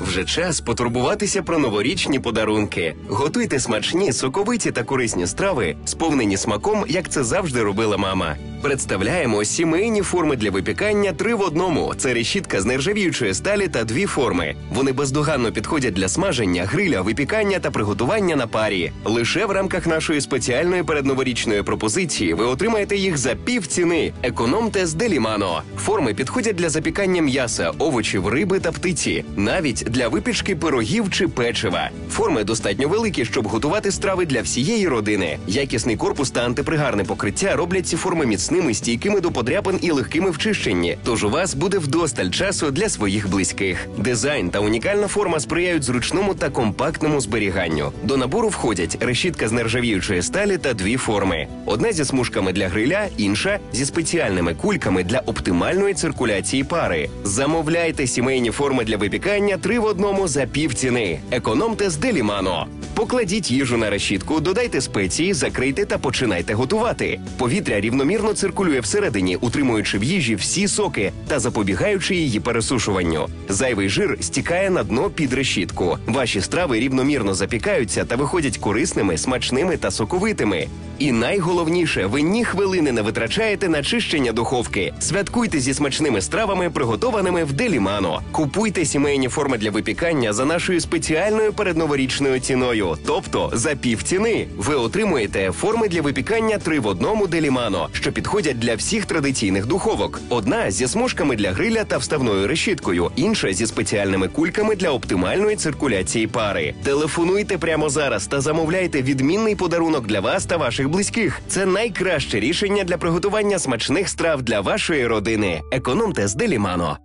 Вже час потурбуватися про новорічні подарунки. Готуйте смачні, соковиті та корисні страви, сповнені смаком, як це завжди робила мама. Представляємо сімейні форми для випікання три в одному. Це решітка з нержавіючої сталі та дві форми. Вони бездоганно підходять для смаження, гриля, випікання та приготування на парі. Лише в рамках нашої спеціальної передноворічної пропозиції ви отримаєте їх за пів ціни. Економте з Делімано. Форми підходять для запікання м'яса, овочів, риби та птиці, навіть для випічки пирогів чи печива. Форми достатньо великі, щоб готувати страви для всієї родини. Якісний корпус та антипригарне покриття роблять ці форми міцними, стійкими до подряпин і легкими в чищенні. Тож у вас буде вдосталь часу для своїх близьких. Дизайн та унікальна форма сприяють зручному та компактному зберіганню. До набору входять решітка з нержавіючої сталі та дві форми: одна зі смужками для гриля, інша зі спеціальними кульками для оптимальної циркуляції пари. Замовляйте сімейні форми для випікання три в одному за пів ціни. Економте з Делімано. Покладіть їжу на решітку, додайте спеції, закрийте та починайте готувати. Повітря рівномірно циркулює всередині, утримуючи в їжі всі соки та запобігаючи її пересушуванню. Зайвий жир стікає на дно під решітку. Ваші страви рівномірно запікаються та виходять корисними, смачними та соковитими. І найголовніше, ви ні хвилини не витрачаєте на чищення духовки. Святкуйте зі смачними стравами, приготованими в Делімано. Купуйте сімейні форми для випікання за нашою спеціальною передноворічною ціною, тобто за пів ціни. Ви отримуєте форми для випікання три в одному Делімано, що підходять для всіх традиційних духовок. Одна зі смужками для гриля та вставною решіткою, інша зі спеціальними кульками для оптимальної циркуляції пари. Телефонуйте прямо зараз та замовляйте відмінний подарунок для вас та ваших близьких. Це найкраще рішення для приготування смачних страв для вашої родини. Економте з Делімано.